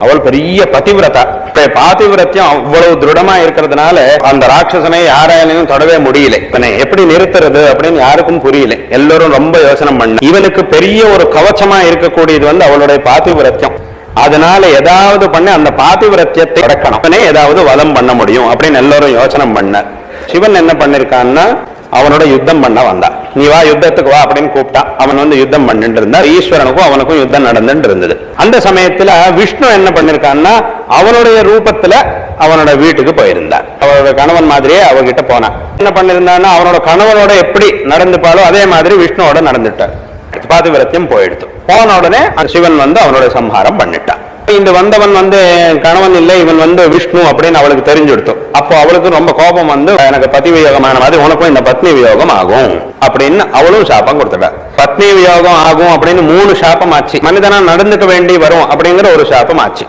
அவள் பெரிய பதிவிரதா இப்ப பாதிவிரத்தியம் அவ்வளவு திருடமா இருக்கிறதுனால அந்த ராட்சசனை யாராலையும் தொடவே முடியல. இவனை எப்படி நிறுத்துறது அப்படின்னு யாருக்கும் புரியல. எல்லாரும் ரொம்ப யோசனை பண்ண. இவனுக்கு பெரிய ஒரு கவச்சமா இருக்கக்கூடியது வந்து அவளுடைய பாதிவிரத்தியம் அதனால ஏதாவது பண்ண அந்த பாதிவிரத்தியத்தை அடக்கணும் ஏதாவது வதம் பண்ண முடியும் அப்படின்னு எல்லாரும் யோசனை பண்ண சிவன் என்ன பண்ணிருக்கான்னா அவனோட யுத்தம் பண்ண வந்தான். நீ வா யுத்தத்துக்கு வா அப்படின்னு கூப்பிட்டான். அவன் வந்து யுத்தம் பண்ணிட்டு இருந்தா ஈஸ்வரனுக்கும் அவனுக்கும் யுத்தம் நடந்துட்டு இருந்தது. அந்த சமயத்துல விஷ்ணு என்ன பண்ணிருக்கான்னா அவனுடைய ரூபத்துல அவனோட வீட்டுக்கு போயிருந்தான். அவரோட கணவன் மாதிரியே அவகிட்ட போனான். என்ன பண்ணிருந்தான்னா அவனோட கணவனோட எப்படி நடந்துப்பாளோ அதே மாதிரி விஷ்ணுவோட நடந்துட்டார். பாதிவிரத்தியம் போயிடுத்து. போன உடனே சிவன் வந்து அவனோட சம்ஹாரம் பண்ணிட்டான். இந்த வந்தவன் வந்து கணவன் இல்லை இவன் வந்து விஷ்ணு அப்படின்னு அவளுக்கு தெரிஞ்சுடுத்து. அப்போ அவளுக்கு ரொம்ப கோபம் வந்து எனக்கு பதி வியோகமான மாதிரி உனக்கும் இந்த பத்னி வியோகம் ஆகும் அப்படின்னு அவளும் சாபம் கொடுத்துட்டா. பத்னி வியோகம் ஆகும் அப்படின்னு மூணு சாபம் ஆச்சு. மனிதனா நடந்துக்க வேண்டி வரும் அப்படிங்கிற ஒரு சாபம் ஆச்சு.